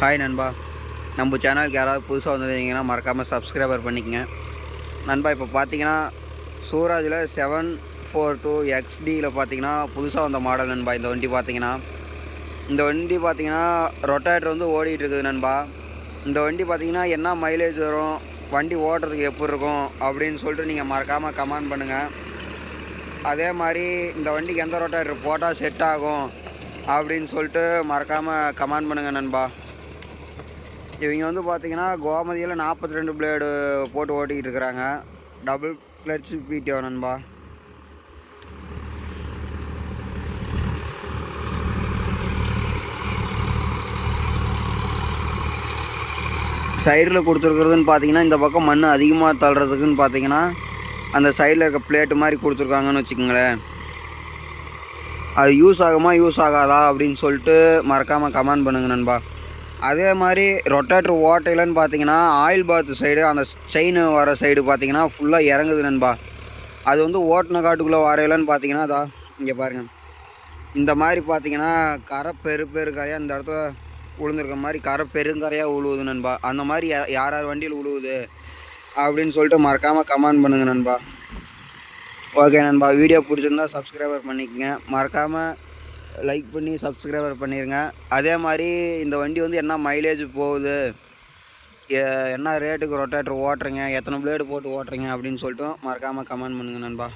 Hi நண்பா. நம்ம சேனலுக்கு யாராவது புதுசாக வந்துருந்தீங்கன்னா மறக்காமல் சப்ஸ்கிரைபர் பண்ணிக்கங்க. நண்பா இப்போ பார்த்தீங்கன்னா சூராஜில் செவன் ஃபோர் டூ எக்ஸ்டியில் பார்த்தீங்கன்னா புதுசாக வந்த மாடல் நண்பா. இந்த வண்டி பார்த்தீங்கன்னா இந்த வண்டி பார்த்தீங்கன்னா ரொட்டேட்டர் வந்து ஓடிட்டு இருக்குது நண்பா. இந்த வண்டி பார்த்தீங்கன்னா என்ன மைலேஜ் வரும் வண்டி ஓட்டுறதுக்கு எப்படி இருக்கும் அப்படின்னு சொல்லிட்டு நீங்கள் மறக்காமல் கமெண்ட் பண்ணுங்கள் அதே மாதிரி இந்த வண்டிக்கு எந்த ரொட்டேட்டர் போட்டால் செட் ஆகும் அப்படின்னு சொல்லிட்டு மறக்காமல் கமெண்ட் பண்ணுங்கள் நண்பா. இவங்க வந்து பார்த்தீங்கன்னா கோமதியில் நாற்பத்தி ரெண்டு பிளேடு போட்டு ஓட்டிக்கிட்டு இருக்கிறாங்க. டபுள் கிளச் பிடிஓ நண்பா. சைடில் கொடுத்துருக்குறதுன்னு பார்த்தீங்கன்னா இந்த பக்கம் மண் அதிகமாக தள்ளுறதுக்குன்னு பார்த்தீங்கன்னா அந்த சைடில் இருக்க பிளேட்டு மாதிரி கொடுத்துருக்காங்கன்னு வச்சுக்கோங்களேன். அது யூஸ் ஆகுமா யூஸ் ஆகாதா அப்படின்னு சொல்லிட்டு மறக்காமல் கமெண்ட் பண்ணுங்க நண்பா. அதே மாதிரி ரொட்டேட்டர் ஓட்டையிலன்னு பார்த்தீங்கன்னா ஆயில் பாத் சைடு அந்த செயின் வர சைடு பார்த்தீங்கன்னா ஃபுல்லாக இறங்குது நண்பா. அது வந்து ஓட்டின காட்டுக்குள்ளே வரையிலன்னு பார்த்தீங்கன்னா அதா இங்கே பாருங்கள் இந்த மாதிரி பார்த்தீங்கன்னா கரை பெரு பெரு கரையாக இந்த இடத்துல விழுந்திருக்க மாதிரி கரை பெருங்கரையாக உழுவுது நண்பா. அந்த மாதிரி யா- யார் யார் வண்டியில் உழுவுது அப்படின்னு சொல்லிட்டு மறக்காமல் கமெண்ட் பண்ணுங்க நண்பா. ஓகே நண்பா வீடியோ பிடிச்சிருந்தா சப்ஸ்கிரைபர் பண்ணிக்கங்க. மறக்காமல் லைக் பண்ணி சப்ஸ்கிரைபர் பண்ணிடுங்க அதே மாதிரி இந்த வண்டி வந்து என்ன மைலேஜ் போகுது? என்ன ரேட்டுக்கு ரொட்டேட்டர் ஓட்டுறீங்க? எத்தனை பிளேடு போட்டு ஓட்டுறீங்க? அப்படின்னு சொல்லிட்டு மறக்காமல் கமெண்ட் பண்ணுங்கள் நண்பா.